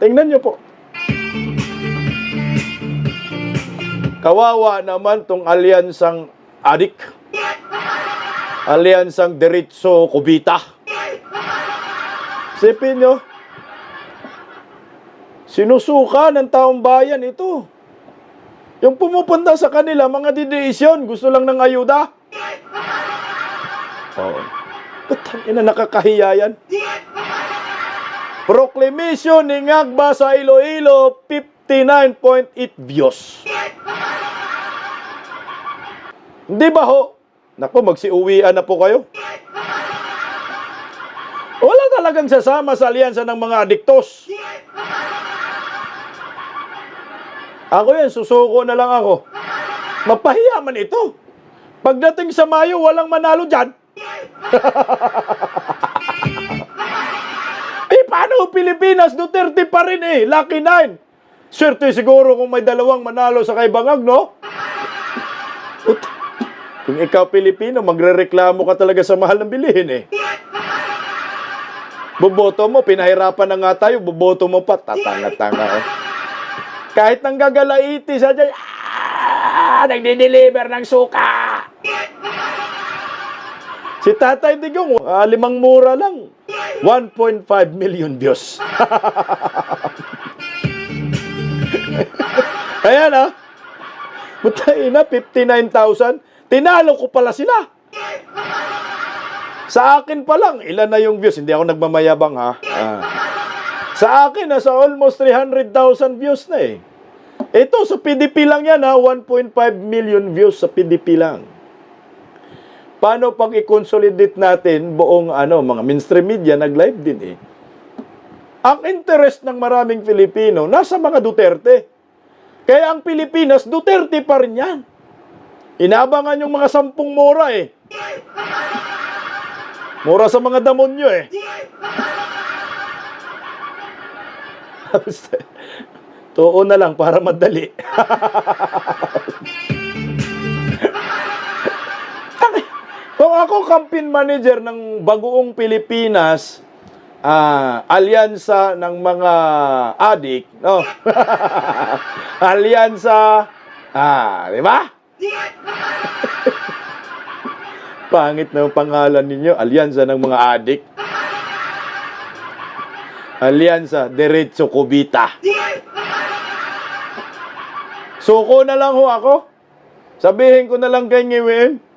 Tingnan niyo po. Kawawa naman tong alyansang adik. Alyansang Diritso Kubita. Sipin nyo, sinusuka ng taong bayan ito. Yung pumupunta sa kanila, mga didesyon, gusto lang ng ayuda. Oo. Ba't ina nakakahiya yan? Proclamation ni Ngagba sa Iloilo, 59.8 views. Hindi ba ho? Naku, magsiuwian na po kayo. Wala talagang sasama sa alyansa ng mga adiktos. Ako yan, susuko na lang ako. Mapahiya man ito. Pagdating sa Mayo, walang manalo dyan. eh, paano Pilipinas? Duterte pa rin eh. Lucky nine. Swerte siguro kung may dalawang manalo sa kay Bangag, no? Kung ikaw Pilipino, magrereklamo ka talaga sa mahal ng bilihin eh. Boboto mo, pinahirapan na nga tayo, boboto mo pa, tatanga-tanga oh. Kahit nang gagalaiti sa dyan, ah, nagdi-deliver ng suka. Si Tatay Digong, ah, limang mura lang. 1.5 million views. Ayan ah. Butay na, 59,000. Tinalo ko pala sila. Sa akin pa lang, ilan na yung views? Hindi ako nagmamayabang ha. Ah. Sa akin, nasa almost 300,000 views na eh. Ito, sa PDP lang yan ha, 1.5 million views sa PDP lang. Paano pag i-consolidate natin buong ano, mga mainstream media, nag-live din eh. Ang interest ng maraming Filipino, nasa mga Duterte. Kaya ang Pilipinas, Duterte pa rin yan. Inabangan yung mga sampung mora eh. Mura sa mga damonyo eh. Tuon na lang para madali. Kung ako campaign manager ng bagoong Pilipinas, ah, alyansa ng mga adik, no? alyansa, ah, di ba? Pangit na pangalan ninyo, alyansa ng mga adik. Alyansa, Derecho Kubita. Suko na lang ho ako. Sabihin ko na lang kay Ngiwin,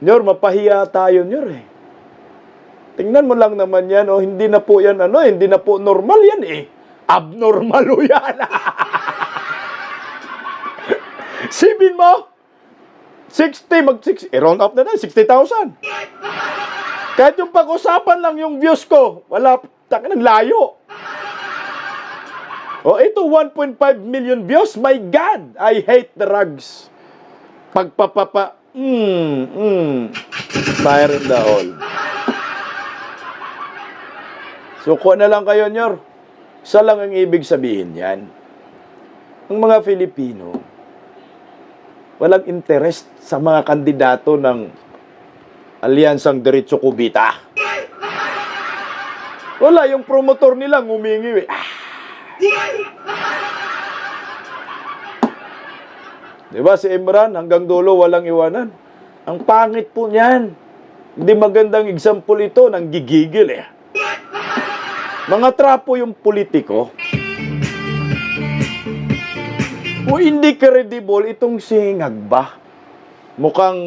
Nyor, mapahiya tayo, Nyor eh. Tingnan mo lang naman yan, oh, hindi na po yan, ano, hindi na po normal yan eh. Abnormal o yan. Sibin mo, 60, mag 60, eh, round up na na, 60,000. Kahit yung pag-usapan lang yung views ko, wala, taka ng layo. O ito, 1.5 million views. My God, I hate drugs. Pagpapapa, mm, mm, fire in the hole. Suko na lang kayo, Nyor. Isa lang ang ibig sabihin yan. Ang mga Filipino, walang interest sa mga kandidato ng Alyansang Diretso Kubita. Wala, yung promotor nila ngumingi. eh. Ah. Di ba si Imran hanggang dulo walang iwanan? Ang pangit po niyan. Hindi magandang example ito ng gigigil eh. Mga trapo yung politiko. O hindi credible itong singag ba? Mukhang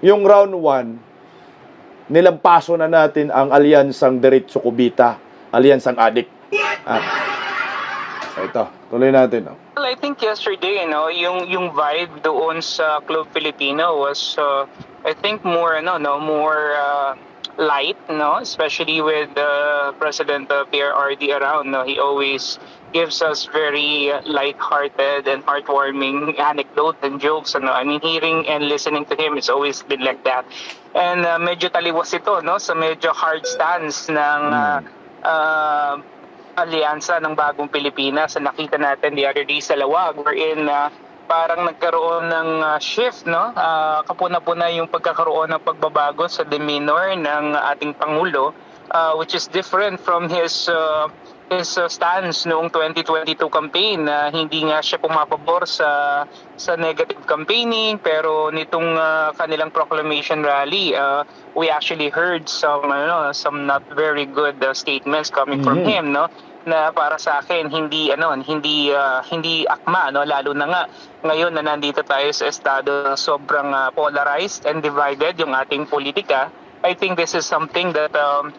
yung round 1, nilampaso na natin ang alyansang Diretso Kubita, alyansang adik. Ah. Ito, tuloy natin. Oh. Well, I think yesterday, you know, yung yung vibe doon sa Club Filipino was uh, I think more ano, no, more uh, light, no, especially with uh, President uh, Pierre RD around, no. He always gives us very light-hearted and heartwarming anecdotes and jokes, ano. I mean, hearing and listening to him, it's always been like that. And uh, medyo taliwas ito, no, sa medyo hard stance ng uh, uh, alyansa ng bagong Pilipinas na nakita natin the other day sa Lawag wherein uh, parang nagkaroon ng uh, shift no uh, kapuna-puna yung pagkakaroon ng pagbabago sa demeanor ng ating pangulo uh, which is different from his uh, his uh, stance noong 2022 campaign na hindi nga siya pumapabor sa sa negative campaigning pero nitong uh, kanilang proclamation rally uh, we actually heard some ano some not very good uh, statements coming from Mhm. him no na para sa akin hindi ano hindi uh, hindi akma no lalo na nga ngayon na nandito tayo sa estado na sobrang uh, polarized and divided yung ating politika I think this is something that um,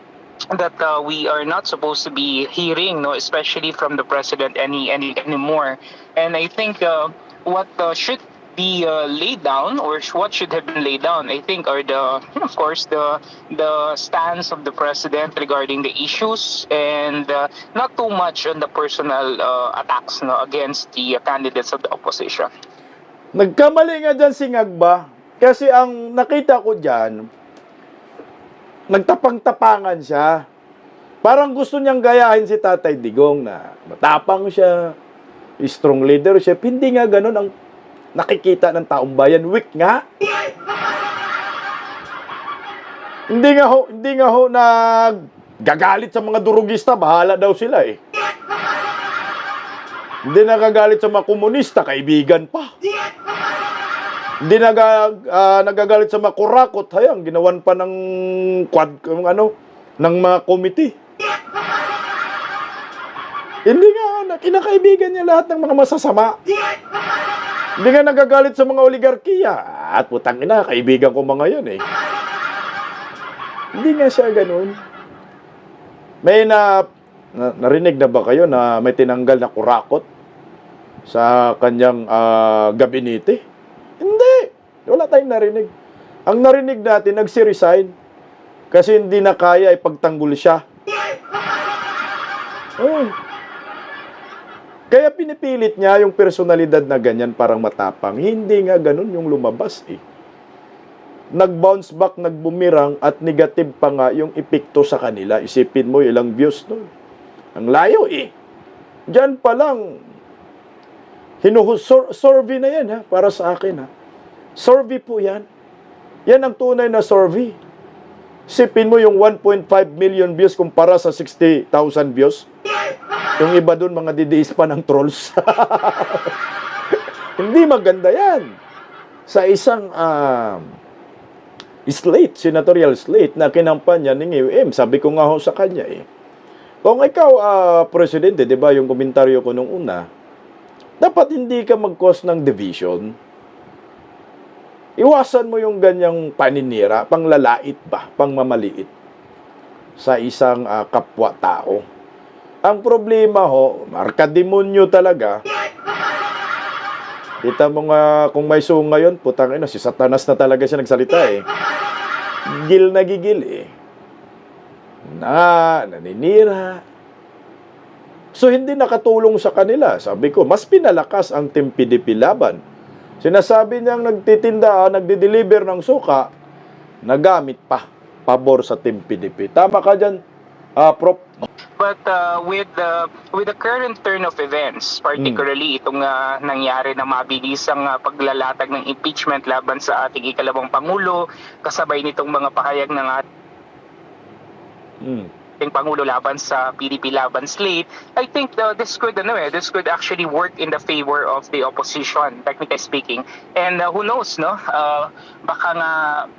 that uh, we are not supposed to be hearing, no, especially from the president any any anymore. And I think uh, what uh, should be uh, laid down, or what should have been laid down, I think, are the of course the the stance of the president regarding the issues, and uh, not too much on the personal uh, attacks, no, against the uh, candidates of the opposition. Nagkamali nga dyan si Ngagba. Kasi ang nakita ko dyan, nagtapang-tapangan siya. Parang gusto niyang gayahin si Tatay Digong na matapang siya, strong leadership. Hindi nga ganun ang nakikita ng taong bayan. Weak nga. hindi nga ho, hindi nga ho na gagalit sa mga durugista, bahala daw sila eh. Hindi nagagalit sa mga komunista, kaibigan pa. Hindi naga, ah, nagagalit sa mga kurakot, hayang ginawan pa ng quad, ng ano, ng mga committee. Hindi nga, na, kinakaibigan niya lahat ng mga masasama. Hindi nga nagagalit sa mga oligarkiya. At putang ina, kaibigan ko mga yun eh. Hindi nga siya ganun. May na, na narinig na ba kayo na may tinanggal na kurakot sa kanyang ah, gabinete? Hindi. Wala tayong narinig. Ang narinig natin, nagsi-resign kasi hindi na kaya ipagtanggol siya. Oh. Kaya pinipilit niya yung personalidad na ganyan parang matapang. Hindi nga ganun yung lumabas eh. Nag-bounce back, nagbumirang at negative pa nga yung epekto sa kanila. Isipin mo ilang views nun. Ang layo eh. Diyan pa lang, hinuhus, sur- survey na yan ha, para sa akin ha. Survey po yan. Yan ang tunay na survey. Sipin mo yung 1.5 million views kumpara sa 60,000 views. Yung iba dun, mga didiis pa ng trolls. Hindi maganda yan. Sa isang um, slate, senatorial slate na kinampanya ni UM, sabi ko nga ho sa kanya eh, kung ikaw, ah, presidente, di ba, yung komentaryo ko nung una, dapat hindi ka mag-cause ng division. Iwasan mo yung ganyang paninira, panglalait ba, pangmamaliit sa isang ah, kapwa-tao. Ang problema ho, marka demonyo talaga. Kita mo nga kung may suong ngayon, putang ina, si Satanas na talaga siya nagsalita eh. Gil na gigil eh. Na, naninira. So hindi nakatulong sa kanila. Sabi ko, mas pinalakas ang Team PDP laban. Sinasabi niyang nagtitinda, ah, nagde-deliver ng suka, nagamit pa pabor sa Team PDP. Tama ka dyan, ah, Prop. But uh, with the with the current turn of events, particularly itong uh, nangyari na mabilisang uh, paglalatag ng impeachment laban sa ating ikalawang pangulo, kasabay nitong mga pahayag ng Hmm. Ating pangulo laban sa PDP laban slate, I think uh, this could ano eh, this could actually work in the favor of the opposition, technically speaking. And uh, who knows, no? Uh, baka nga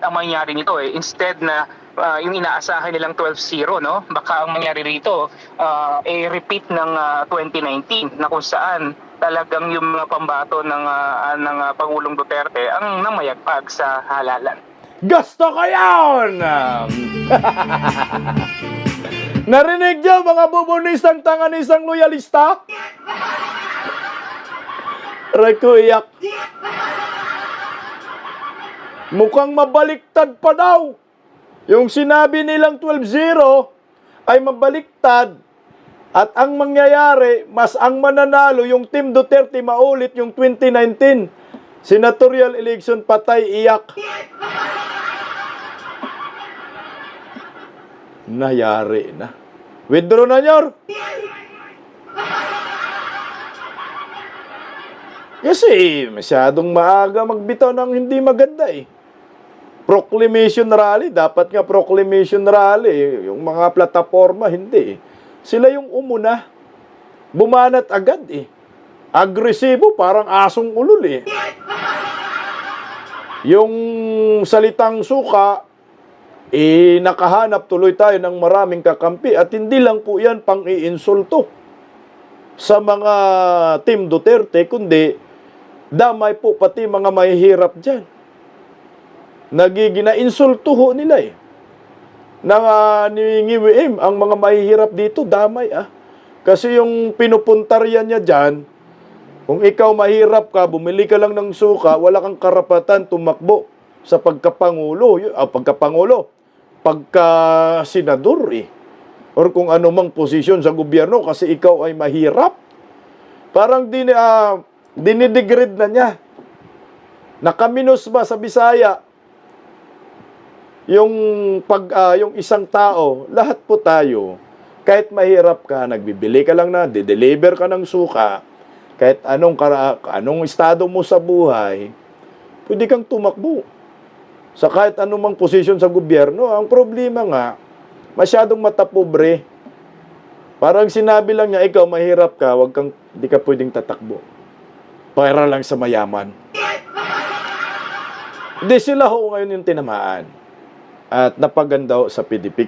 ang mangyari nito eh, instead na uh, yung inaasahan nilang 12-0, no? Baka ang mangyari rito, uh, eh, repeat ng uh, 2019 na kung saan talagang yung mga pambato ng, uh, ng uh, Pangulong Duterte ang namayagpag sa halalan. Gusto ko yun! Narinig niyo mga bubunisang tanganisang loyalista? Aray ko iyak. Mukhang mabaliktad pa daw. Yung sinabi nilang 12-0 ay mabaliktad. At ang mangyayari, mas ang mananalo yung Team Duterte maulit yung 2019. Senatorial election patay iyak. Nayari na. Withdraw na nyor. Kasi masyadong maaga magbitaw ng hindi maganda eh. Proclamation rally, dapat nga proclamation rally. Yung mga plataforma, hindi eh. Sila yung umuna. Bumanat agad eh. Agresibo, parang asong ulol eh. Yung salitang suka, eh, nakahanap tuloy tayo ng maraming kakampi at hindi lang po yan pang iinsulto sa mga Team Duterte, kundi damay po pati mga mahihirap dyan. Nagiging insulto ho nila eh. Nang uh, ningiwiim ang mga mahihirap dito, damay ah. Kasi yung pinupuntaryan niya dyan, kung ikaw mahirap ka, bumili ka lang ng suka, wala kang karapatan tumakbo sa pagkapangulo, ah, pagkapangulo, pagka-senador eh. Or kung ano mang posisyon sa gobyerno kasi ikaw ay mahirap. Parang din, ah, dinidegrade na niya. Nakaminos ba sa Bisaya? Yung pag ah, yung isang tao, lahat po tayo, kahit mahirap ka, nagbibili ka lang na, de-deliver ka ng suka, kahit anong kara, anong estado mo sa buhay, pwede kang tumakbo. Sa kahit anumang posisyon sa gobyerno, ang problema nga, masyadong matapobre. Parang sinabi lang niya, ikaw mahirap ka, wag kang, di ka pwedeng tatakbo. Para lang sa mayaman. Hindi sila ho ngayon yung tinamaan. At napaganda sa PDP.